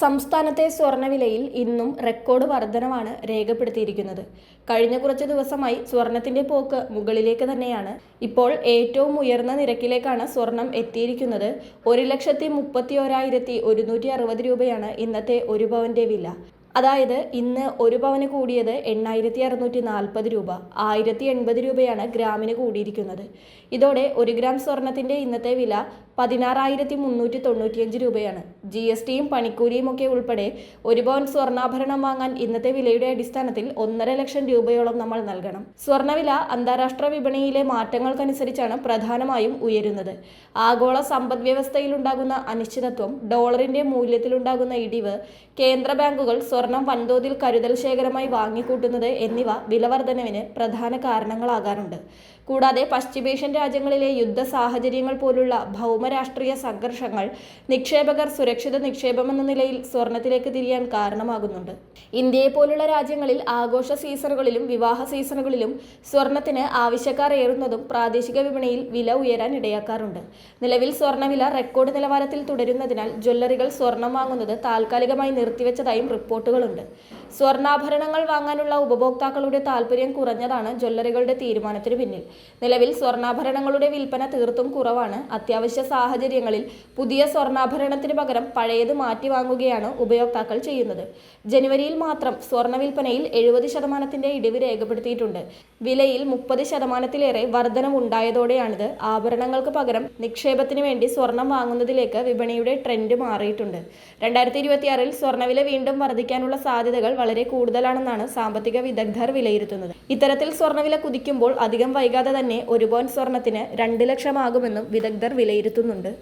സംസ്ഥാനത്തെ സ്വർണവിലയിൽ ഇന്നും റെക്കോർഡ് വർധനമാണ് രേഖപ്പെടുത്തിയിരിക്കുന്നത്. കഴിഞ്ഞ കുറച്ച് ദിവസമായി സ്വർണത്തിന്റെ പോക്ക് മുകളിലേക്ക് തന്നെയാണ്. ഇപ്പോൾ ഏറ്റവും ഉയർന്ന നിരക്കിലേക്കാണ് സ്വർണം എത്തിയിരിക്കുന്നത്. ഒരു ലക്ഷത്തി മുപ്പത്തി ഒരായിരത്തി ഒരുന്നൂറ്റി അറുപത് രൂപയാണ് ഇന്നത്തെ ഒരു പവന്റെ വില. അതായത് ഇന്ന് ഒരു പവന് കൂടിയത് എണ്ണായിരത്തി അറുന്നൂറ്റി നാൽപ്പത് രൂപ. ആയിരത്തി എൺപത് രൂപയാണ് ഗ്രാമിന് കൂടിയിരിക്കുന്നത്. ഇതോടെ ഒരു ഗ്രാം സ്വർണത്തിന്റെ ഇന്നത്തെ വില പതിനാറായിരത്തി മുന്നൂറ്റി തൊണ്ണൂറ്റിയഞ്ച് രൂപയാണ്. ജി എസ് ടിയും പണിക്കൂലിയും ഒക്കെ ഉൾപ്പെടെ ഒരു പവൻ സ്വർണാഭരണം വാങ്ങാൻ ഇന്നത്തെ വിലയുടെ അടിസ്ഥാനത്തിൽ ഒന്നര ലക്ഷം രൂപയോളം നമ്മൾ നൽകണം. സ്വർണവില അന്താരാഷ്ട്ര വിപണിയിലെ മാറ്റങ്ങൾക്കനുസരിച്ചാണ് പ്രധാനമായും ഉയരുന്നത്. ആഗോള സമ്പദ് വ്യവസ്ഥയിലുണ്ടാകുന്ന അനിശ്ചിതത്വം ഡോളറിന്റെ മൂല്യത്തിലുണ്ടാകുന്ന ഇടിവ് കേന്ദ്ര ബാങ്കുകൾ സ്വർണം വൻതോതിൽ കരുതൽ ശേഖരമായി വാങ്ങിക്കൂട്ടുന്നത് എന്നിവ വിലവർദ്ധനവിന് പ്രധാന കാരണങ്ങളാകാറുണ്ട്. കൂടാതെ പശ്ചിമേഷ്യൻ രാജ്യങ്ങളിലെ യുദ്ധ സാഹചര്യങ്ങൾ പോലുള്ള ഭൗമരാഷ്ട്രീയ സംഘർഷങ്ങൾ നിക്ഷേപകർ സുരക്ഷിത നിക്ഷേപമെന്ന നിലയിൽ സ്വർണത്തിലേക്ക് തിരിയാൻ കാരണമാകുന്നുണ്ട്. ഇന്ത്യയെ പോലുള്ള രാജ്യങ്ങളിൽ ആഘോഷ സീസണുകളിലും വിവാഹ സീസണുകളിലും സ്വർണത്തിന് ആവശ്യക്കാർ ഏറുന്നതും പ്രാദേശിക വിപണിയിൽ വില ഉയരാൻ ഇടയാക്കാറുണ്ട്. നിലവിൽ സ്വർണവില റെക്കോർഡ് നിലവാരത്തിൽ തുടരുന്നതിനാൽ ജ്വല്ലറികൾ സ്വർണം വാങ്ങുന്നത് താൽക്കാലികമായി നിർത്തിവെച്ചതായും റിപ്പോർട്ടുകളുണ്ട്. സ്വർണാഭരണങ്ങൾ വാങ്ങാനുള്ള ഉപഭോക്താക്കളുടെ താൽപര്യം കുറഞ്ഞതാണ് ജ്വല്ലറികളുടെ തീരുമാനത്തിന് പിന്നിൽ. നിലവിൽ സ്വർണാഭരണങ്ങളുടെ വിൽപ്പന തീർത്തും കുറവാണ്. അത്യാവശ്യ സാഹചര്യങ്ങളിൽ പുതിയ സ്വർണാഭരണത്തിന് പകരം പഴയത് മാറ്റി വാങ്ങുകയാണ് ഉപയോക്താക്കൾ ചെയ്യുന്നത്. ജനുവരിയിൽ മാത്രം സ്വർണ വിൽപ്പനയിൽ എഴുപത് ശതമാനത്തിന്റെ ഇടിവ് രേഖപ്പെടുത്തിയിട്ടുണ്ട്. വിലയിൽ മുപ്പത് ശതമാനത്തിലേറെ വർധനവുണ്ടായതോടെയാണിത് ആഭരണങ്ങൾക്ക് പകരം നിക്ഷേപത്തിന് വേണ്ടി സ്വർണം വാങ്ങുന്നതിലേക്ക് വിപണിയുടെ ട്രെൻഡ് മാറിയിട്ടുണ്ട്. രണ്ടായിരത്തി ഇരുപത്തിയാറിൽ സ്വർണവില വീണ്ടും വർദ്ധിക്കാനുള്ള സാധ്യതകൾ വളരെ കൂടുതലാണെന്നാണ് സാമ്പത്തിക വിദഗ്ധർ വിലയിരുത്തുന്നത്. ഇത്തരത്തിൽ സ്വർണവില കുതിക്കുമ്പോൾ അധികം വൈകാതെ തന്നെ ഒരു പോയിന്റ് സ്വർണത്തിന് രണ്ട് ലക്ഷമാകുമെന്നും വിദഗ്ധർ വിലയിരുത്തുന്നുണ്ട്.